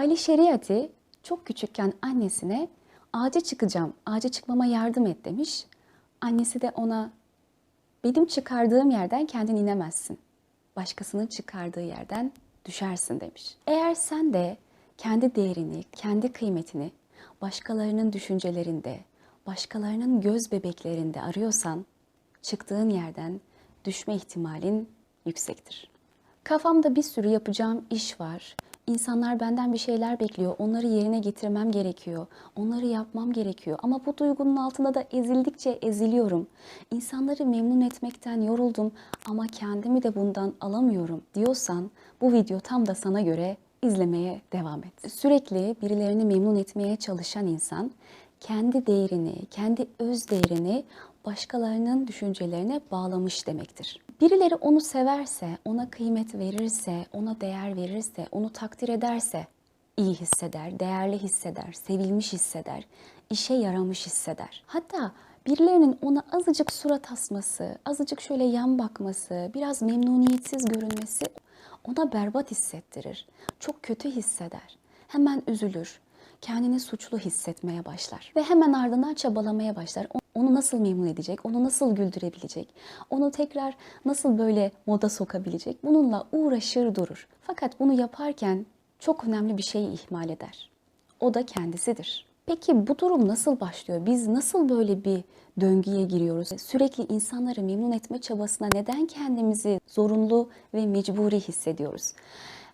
Ali Şeriati çok küçükken annesine ağaca çıkacağım, ağaca çıkmama yardım et demiş. Annesi de ona benim çıkardığım yerden kendin inemezsin. Başkasının çıkardığı yerden düşersin demiş. Eğer sen de kendi değerini, kendi kıymetini başkalarının düşüncelerinde, başkalarının göz bebeklerinde arıyorsan çıktığın yerden düşme ihtimalin yüksektir. Kafamda bir sürü yapacağım iş var. İnsanlar benden bir şeyler bekliyor. Onları yerine getirmem gerekiyor. Onları yapmam gerekiyor. Ama bu duygunun altında da ezildikçe eziliyorum. İnsanları memnun etmekten yoruldum ama kendimi de bundan alamıyorum diyorsan bu video tam da sana göre izlemeye devam et. Sürekli birilerini memnun etmeye çalışan insan kendi değerini, kendi öz değerini başkalarının düşüncelerine bağlamış demektir. Birileri onu severse, ona kıymet verirse, ona değer verirse, onu takdir ederse iyi hisseder, değerli hisseder, sevilmiş hisseder, işe yaramış hisseder. Hatta birilerinin ona azıcık surat asması, azıcık şöyle yan bakması, biraz memnuniyetsiz görünmesi ona berbat hissettirir. Çok kötü hisseder. Hemen üzülür. Kendini suçlu hissetmeye başlar ve hemen ardından çabalamaya başlar. Onu nasıl memnun edecek, onu nasıl güldürebilecek, onu tekrar nasıl böyle moda sokabilecek bununla uğraşır durur. Fakat bunu yaparken çok önemli bir şeyi ihmal eder. O da kendisidir. Peki bu durum nasıl başlıyor? Biz nasıl böyle bir döngüye giriyoruz? Sürekli insanları memnun etme çabasına neden kendimizi zorunlu ve mecburi hissediyoruz?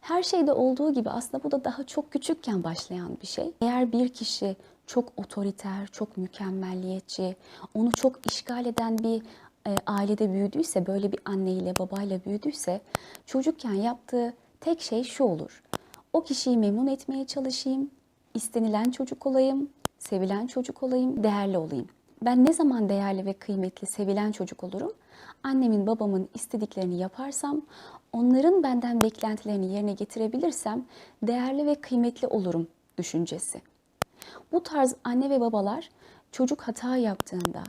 Her şeyde olduğu gibi aslında bu da daha çok küçükken başlayan bir şey. Eğer bir kişi çok otoriter, çok mükemmelliyetçi, onu çok işgal eden bir e, ailede büyüdüyse, böyle bir anneyle babayla büyüdüyse çocukken yaptığı tek şey şu olur. O kişiyi memnun etmeye çalışayım, istenilen çocuk olayım, sevilen çocuk olayım, değerli olayım. Ben ne zaman değerli ve kıymetli, sevilen çocuk olurum? Annemin, babamın istediklerini yaparsam, onların benden beklentilerini yerine getirebilirsem değerli ve kıymetli olurum düşüncesi. Bu tarz anne ve babalar çocuk hata yaptığında,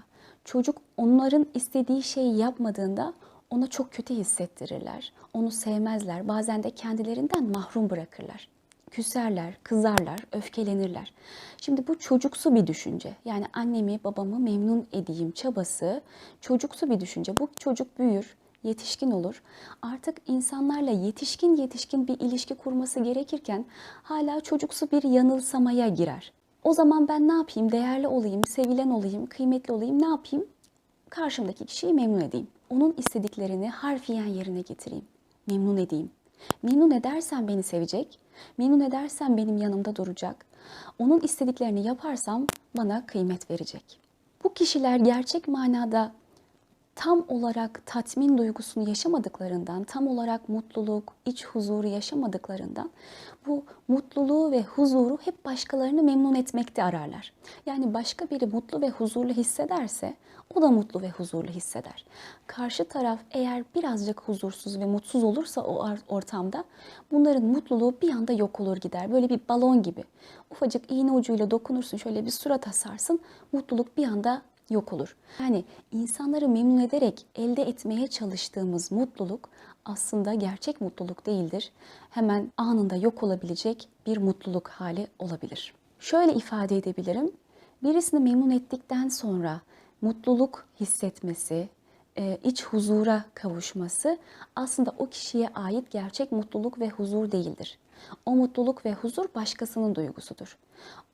çocuk onların istediği şeyi yapmadığında ona çok kötü hissettirirler. Onu sevmezler. Bazen de kendilerinden mahrum bırakırlar. Küserler, kızarlar, öfkelenirler. Şimdi bu çocuksu bir düşünce. Yani annemi, babamı memnun edeyim çabası çocuksu bir düşünce. Bu çocuk büyür, yetişkin olur. Artık insanlarla yetişkin yetişkin bir ilişki kurması gerekirken hala çocuksu bir yanılsamaya girer. O zaman ben ne yapayım? Değerli olayım, sevilen olayım, kıymetli olayım. Ne yapayım? Karşımdaki kişiyi memnun edeyim. Onun istediklerini harfiyen yerine getireyim. Memnun edeyim. Memnun edersen beni sevecek. Memnun edersen benim yanımda duracak. Onun istediklerini yaparsam bana kıymet verecek. Bu kişiler gerçek manada tam olarak tatmin duygusunu yaşamadıklarından, tam olarak mutluluk, iç huzuru yaşamadıklarından bu mutluluğu ve huzuru hep başkalarını memnun etmekte ararlar. Yani başka biri mutlu ve huzurlu hissederse o da mutlu ve huzurlu hisseder. Karşı taraf eğer birazcık huzursuz ve mutsuz olursa o ortamda bunların mutluluğu bir anda yok olur gider. Böyle bir balon gibi. Ufacık iğne ucuyla dokunursun şöyle bir surat asarsın mutluluk bir anda yok olur. Yani insanları memnun ederek elde etmeye çalıştığımız mutluluk aslında gerçek mutluluk değildir. Hemen anında yok olabilecek bir mutluluk hali olabilir. Şöyle ifade edebilirim. Birisini memnun ettikten sonra mutluluk hissetmesi, e, iç huzura kavuşması aslında o kişiye ait gerçek mutluluk ve huzur değildir. O mutluluk ve huzur başkasının duygusudur.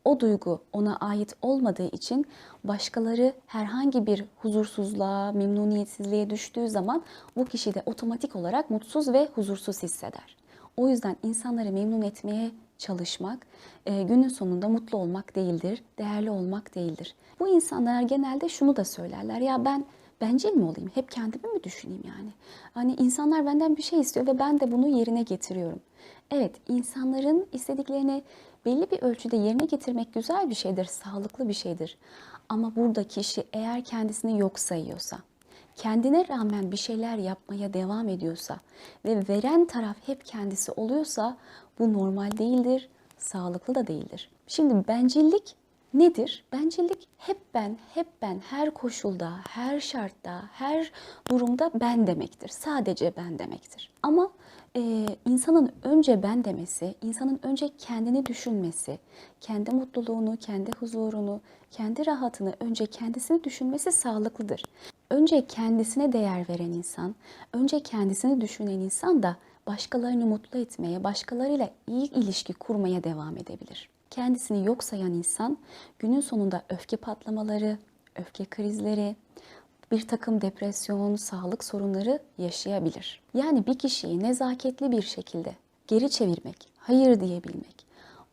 O duygu ona ait olmadığı için başkaları herhangi bir huzursuzluğa, memnuniyetsizliğe düştüğü zaman bu kişi de otomatik olarak mutsuz ve huzursuz hisseder. O yüzden insanları memnun etmeye çalışmak e, günün sonunda mutlu olmak değildir, değerli olmak değildir. Bu insanlar genelde şunu da söylerler. Ya ben bencil mi olayım? Hep kendimi mi düşüneyim yani? Hani insanlar benden bir şey istiyor ve ben de bunu yerine getiriyorum. Evet, insanların istediklerini belli bir ölçüde yerine getirmek güzel bir şeydir, sağlıklı bir şeydir. Ama burada kişi eğer kendisini yok sayıyorsa, kendine rağmen bir şeyler yapmaya devam ediyorsa ve veren taraf hep kendisi oluyorsa bu normal değildir, sağlıklı da değildir. Şimdi bencillik nedir? Bencillik hep ben, hep ben, her koşulda, her şartta, her durumda ben demektir. Sadece ben demektir. Ama e, insanın önce ben demesi, insanın önce kendini düşünmesi, kendi mutluluğunu, kendi huzurunu, kendi rahatını önce kendisini düşünmesi sağlıklıdır. Önce kendisine değer veren insan, önce kendisini düşünen insan da başkalarını mutlu etmeye, başkalarıyla iyi ilişki kurmaya devam edebilir. Kendisini yok sayan insan günün sonunda öfke patlamaları, öfke krizleri, bir takım depresyon, sağlık sorunları yaşayabilir. Yani bir kişiyi nezaketli bir şekilde geri çevirmek, hayır diyebilmek,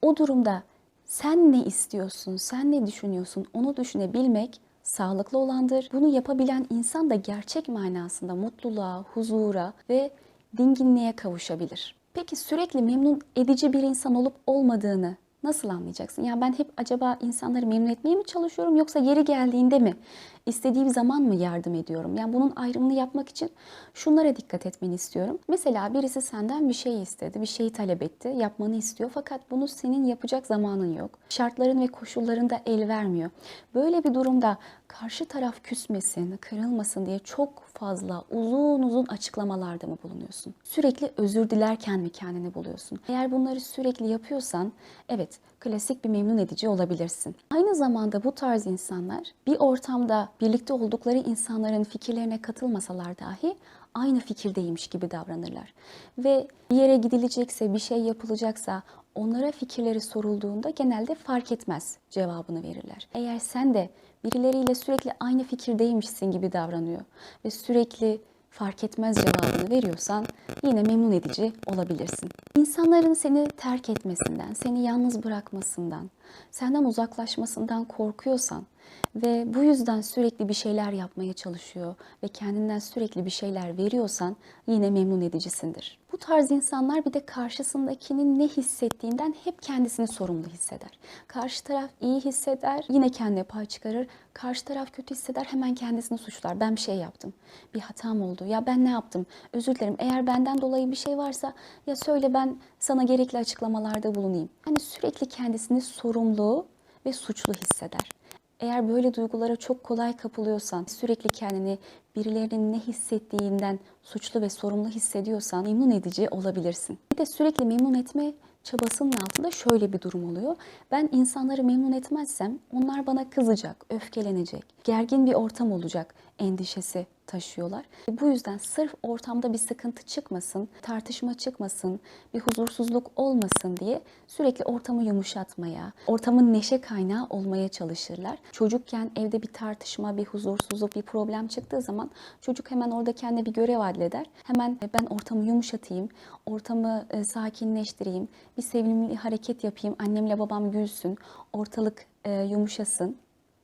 o durumda sen ne istiyorsun, sen ne düşünüyorsun onu düşünebilmek sağlıklı olandır. Bunu yapabilen insan da gerçek manasında mutluluğa, huzura ve dinginliğe kavuşabilir. Peki sürekli memnun edici bir insan olup olmadığını nasıl anlayacaksın? Yani ben hep acaba insanları memnun etmeye mi çalışıyorum yoksa yeri geldiğinde mi istediğim zaman mı yardım ediyorum? Yani bunun ayrımını yapmak için şunlara dikkat etmeni istiyorum. Mesela birisi senden bir şey istedi, bir şeyi talep etti, yapmanı istiyor fakat bunu senin yapacak zamanın yok. Şartların ve koşulların da el vermiyor. Böyle bir durumda karşı taraf küsmesin, kırılmasın diye çok fazla uzun uzun açıklamalarda mı bulunuyorsun? Sürekli özür dilerken mi kendini buluyorsun? Eğer bunları sürekli yapıyorsan evet klasik bir memnun edici olabilirsin. Aynı zamanda bu tarz insanlar bir ortamda birlikte oldukları insanların fikirlerine katılmasalar dahi aynı fikirdeymiş gibi davranırlar. Ve bir yere gidilecekse, bir şey yapılacaksa onlara fikirleri sorulduğunda genelde fark etmez cevabını verirler. Eğer sen de birileriyle sürekli aynı fikirdeymişsin gibi davranıyor ve sürekli fark etmez cevabını veriyorsan yine memnun edici olabilirsin. İnsanların seni terk etmesinden, seni yalnız bırakmasından, senden uzaklaşmasından korkuyorsan ve bu yüzden sürekli bir şeyler yapmaya çalışıyor ve kendinden sürekli bir şeyler veriyorsan yine memnun edicisindir. Tarz insanlar bir de karşısındakinin ne hissettiğinden hep kendisini sorumlu hisseder. Karşı taraf iyi hisseder, yine kendine pay çıkarır. Karşı taraf kötü hisseder, hemen kendisini suçlar. Ben bir şey yaptım, bir hatam oldu. Ya ben ne yaptım? Özür dilerim. Eğer benden dolayı bir şey varsa ya söyle ben sana gerekli açıklamalarda bulunayım. Hani sürekli kendisini sorumlu ve suçlu hisseder. Eğer böyle duygulara çok kolay kapılıyorsan, sürekli kendini birilerinin ne hissettiğinden suçlu ve sorumlu hissediyorsan memnun edici olabilirsin. Bir de sürekli memnun etme çabasının altında şöyle bir durum oluyor. Ben insanları memnun etmezsem onlar bana kızacak, öfkelenecek, gergin bir ortam olacak endişesi taşıyorlar. Bu yüzden sırf ortamda bir sıkıntı çıkmasın, tartışma çıkmasın, bir huzursuzluk olmasın diye sürekli ortamı yumuşatmaya, ortamın neşe kaynağı olmaya çalışırlar. Çocukken evde bir tartışma, bir huzursuzluk, bir problem çıktığı zaman çocuk hemen orada kendine bir görev adleder. Hemen e, ben ortamı yumuşatayım, ortamı e, sakinleştireyim, bir sevimli hareket yapayım, annemle babam gülsün, ortalık e, yumuşasın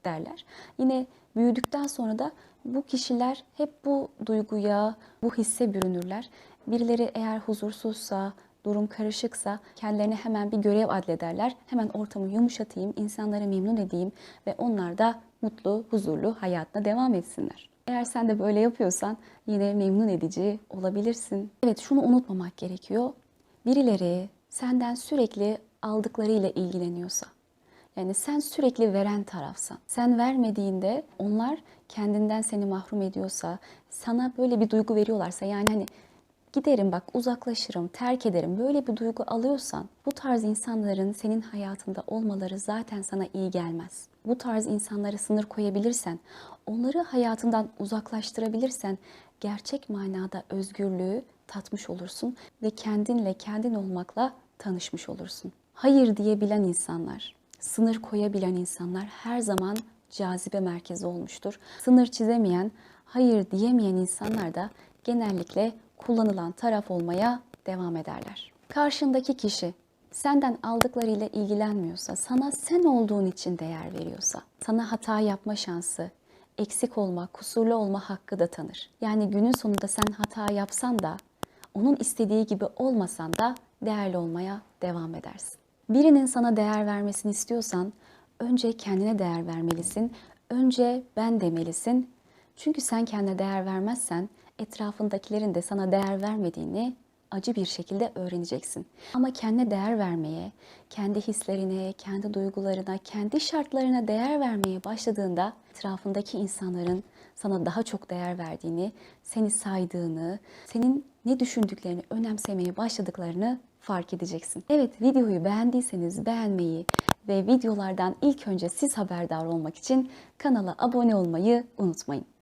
derler. Yine büyüdükten sonra da bu kişiler hep bu duyguya, bu hisse bürünürler. Birileri eğer huzursuzsa, durum karışıksa kendilerine hemen bir görev adlederler. Hemen ortamı yumuşatayım, insanları memnun edeyim ve onlar da mutlu, huzurlu hayatına devam etsinler. Eğer sen de böyle yapıyorsan yine memnun edici olabilirsin. Evet şunu unutmamak gerekiyor. Birileri senden sürekli aldıklarıyla ilgileniyorsa, yani sen sürekli veren tarafsan, sen vermediğinde onlar kendinden seni mahrum ediyorsa, sana böyle bir duygu veriyorlarsa yani hani giderim bak uzaklaşırım, terk ederim böyle bir duygu alıyorsan bu tarz insanların senin hayatında olmaları zaten sana iyi gelmez. Bu tarz insanlara sınır koyabilirsen, onları hayatından uzaklaştırabilirsen gerçek manada özgürlüğü tatmış olursun ve kendinle kendin olmakla tanışmış olursun. Hayır diyebilen insanlar, sınır koyabilen insanlar her zaman cazibe merkezi olmuştur. Sınır çizemeyen, hayır diyemeyen insanlar da genellikle kullanılan taraf olmaya devam ederler. Karşındaki kişi senden aldıklarıyla ilgilenmiyorsa, sana sen olduğun için değer veriyorsa, sana hata yapma şansı, eksik olma, kusurlu olma hakkı da tanır. Yani günün sonunda sen hata yapsan da, onun istediği gibi olmasan da değerli olmaya devam edersin. Birinin sana değer vermesini istiyorsan önce kendine değer vermelisin. Önce ben demelisin. Çünkü sen kendine değer vermezsen etrafındakilerin de sana değer vermediğini acı bir şekilde öğreneceksin. Ama kendine değer vermeye, kendi hislerine, kendi duygularına, kendi şartlarına değer vermeye başladığında etrafındaki insanların sana daha çok değer verdiğini, seni saydığını, senin ne düşündüklerini önemsemeye başladıklarını fark edeceksin. Evet videoyu beğendiyseniz beğenmeyi ve videolardan ilk önce siz haberdar olmak için kanala abone olmayı unutmayın.